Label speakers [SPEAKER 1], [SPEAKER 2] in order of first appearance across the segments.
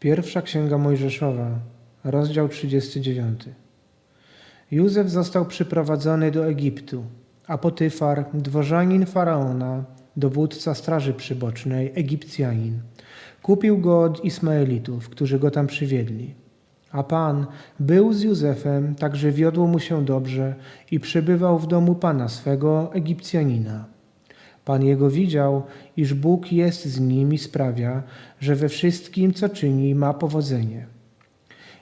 [SPEAKER 1] Pierwsza Księga Mojżeszowa, rozdział 39. Józef został przyprowadzony do Egiptu, a Potyfar, dworzanin faraona, dowódca straży przybocznej, Egipcjanin, kupił go od Ismaelitów, którzy go tam przywiedli. A Pan był z Józefem, tak że wiodło mu się dobrze i przebywał w domu Pana swego, Egipcjanina. Pan jego widział, iż Bóg jest z nim i sprawia, że we wszystkim, co czyni, ma powodzenie.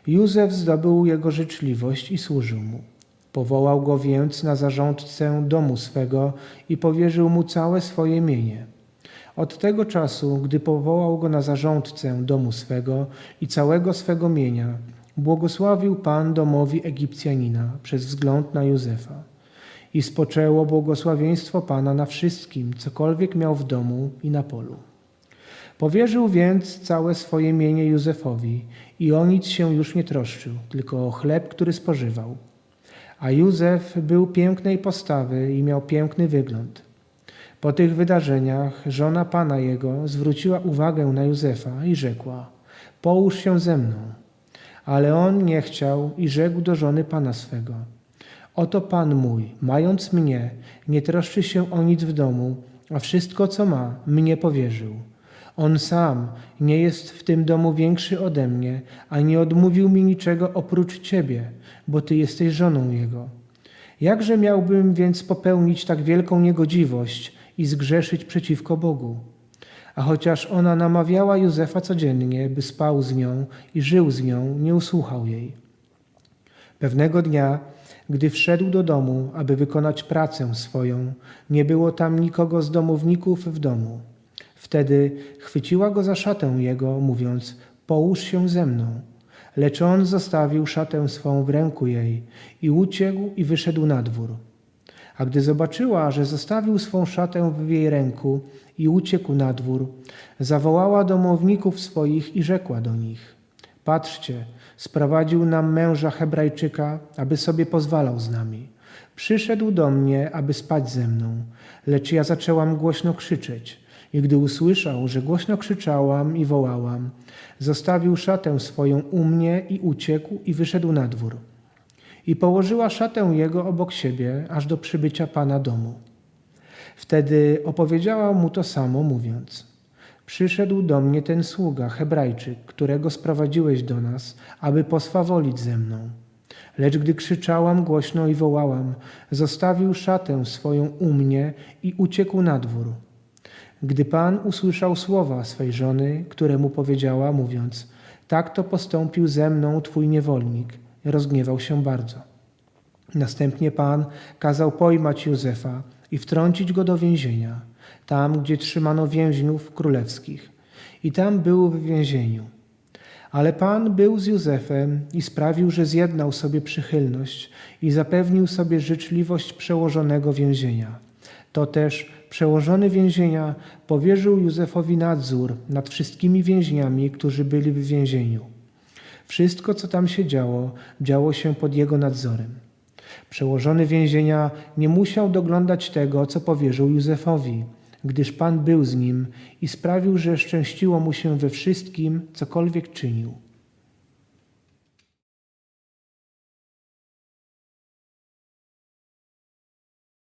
[SPEAKER 1] Józef zdobył jego życzliwość i służył mu. Powołał go więc na zarządcę domu swego i powierzył mu całe swoje mienie. Od tego czasu, gdy powołał go na zarządcę domu swego i całego swego mienia, błogosławił Pan domowi Egipcjanina przez wzgląd na Józefa. I spoczęło błogosławieństwo Pana na wszystkim, cokolwiek miał w domu i na polu. Powierzył więc całe swoje mienie Józefowi i o nic się już nie troszczył, tylko o chleb, który spożywał. A Józef był pięknej postawy i miał piękny wygląd. Po tych wydarzeniach żona pana jego zwróciła uwagę na Józefa i rzekła: Połóż się ze mną. Ale on nie chciał i rzekł do żony pana swego: Oto pan mój, mając mnie, nie troszczy się o nic w domu, a wszystko, co ma, mnie powierzył. On sam nie jest w tym domu większy ode mnie, a nie odmówił mi niczego oprócz ciebie, bo ty jesteś żoną jego. Jakże miałbym więc popełnić tak wielką niegodziwość i zgrzeszyć przeciwko Bogu? A chociaż ona namawiała Józefa codziennie, by spał z nią i żył z nią, nie usłuchał jej. Pewnego dnia, gdy wszedł do domu, aby wykonać pracę swoją, nie było tam nikogo z domowników w domu. Wtedy chwyciła go za szatę jego, mówiąc: Połóż się ze mną. Lecz on zostawił szatę swą w ręku jej i uciekł i wyszedł na dwór. A gdy zobaczyła, że zostawił swą szatę w jej ręku i uciekł na dwór, zawołała domowników swoich i rzekła do nich: Patrzcie, sprowadził nam męża Hebrajczyka, aby sobie pozwalał z nami. Przyszedł do mnie, aby spać ze mną, lecz ja zaczęłam głośno krzyczeć. I gdy usłyszał, że głośno krzyczałam i wołałam, zostawił szatę swoją u mnie i uciekł i wyszedł na dwór. I położyła szatę jego obok siebie, aż do przybycia pana domu. Wtedy opowiedziała mu to samo, mówiąc: Przyszedł do mnie ten sługa, Hebrajczyk, którego sprowadziłeś do nas, aby poswawolić ze mną. Lecz gdy krzyczałam głośno i wołałam, zostawił szatę swoją u mnie i uciekł na dwór. Gdy Pan usłyszał słowa swej żony, które mu powiedziała, mówiąc: Tak to postąpił ze mną twój niewolnik, rozgniewał się bardzo. Następnie Pan kazał pojmać Józefa i wtrącić go do więzienia, tam gdzie trzymano więźniów królewskich. I tam był w więzieniu. Ale Pan był z Józefem i sprawił, że zjednał sobie przychylność i zapewnił sobie życzliwość przełożonego więzienia. To też przełożony więzienia powierzył Józefowi nadzór nad wszystkimi więźniami, którzy byli w więzieniu. Wszystko, co tam się działo, działo się pod jego nadzorem. Przełożony więzienia nie musiał doglądać tego, co powierzył Józefowi, gdyż Pan był z nim i sprawił, że szczęściło mu się we wszystkim, cokolwiek czynił.